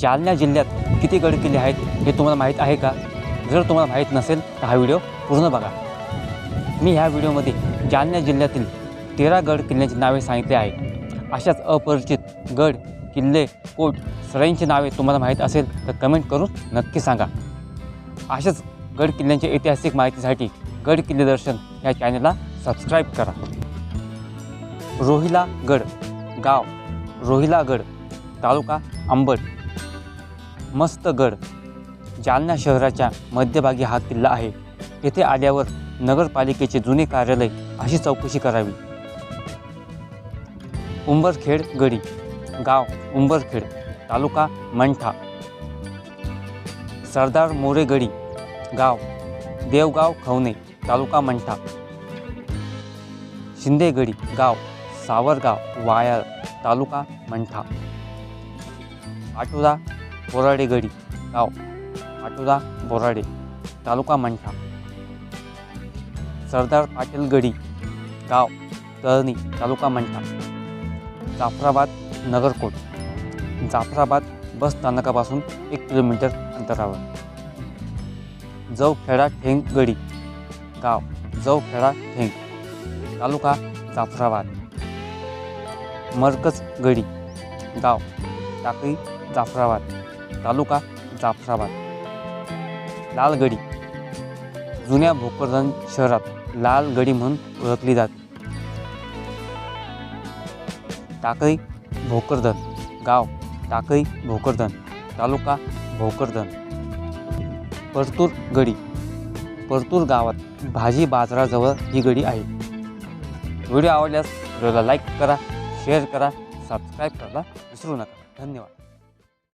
जालना जिल्ह्यात किती गड किल्ले आहेत हे तुम्हाला माहीत आहे का? जर तुम्हाला माहीत नसेल तर हा व्हिडिओ पूर्ण बघा. मी ह्या व्हिडिओमध्ये जालना जिल्ह्यातील तेरा गड किल्ल्यांची नावे सांगितली आहे अशाच अपरिचित गड किल्ले कोट सगळ्यांची नावे तुम्हाला माहीत असेल तर कमेंट करून नक्की सांगा. अशाच गड किल्ल्यांच्या ऐतिहासिक माहितीसाठी गड किल्ले दर्शन या चॅनलला सबस्क्राईब करा. रोहिला गड गाव रोहिला गड तालुका अंबड. मस्त गड जालना शहराच्या मध्यभागी हा किल्ला आहे. येथे आल्यावर नगरपालिकेचे जुने कार्यालय अशी चौकशी करावी. उंबरखेड गडी गाव उंबरखेड तालुका मंठा. सरदार मोरे गडी गाव देवगाव खवणे तालुका मंठा. शिंदेगडी गाव सावरगाव वायाळ तालुका मंठा. आटोदा बोराडे गडी. गाव आटोदा बोराडे तालुका मंठा. सरदार पाटील गडी गाव तळणी तालुका मंठा. जाफराबाद नगरकोट. जाफराबाद बस स्थानकापासून एक किलोमीटर अंतरावर. जवखेडा ठेंग गडी. गाव जवखेडा ठेंग. तालुका जाफराबाद. मरकज गडी. गाव टाकळी जाफराबाद. तालुका जाफराबाद. लालगडी. जुन्या भोकरदन शहरात लाल गडी म्हणून ओळखली जाते. टाकळी भोकरदन गाव टाकळी भोकरदन तालुका भोकरदन. परतूर गडी परतूर गावात भाजी बाजाराजवळ ही गडी आहे. व्हिडिओ आवडल्यास व्हिडिओला लाईक करा शेअर करा सबस्क्राईब करायला विसरू नका. धन्यवाद.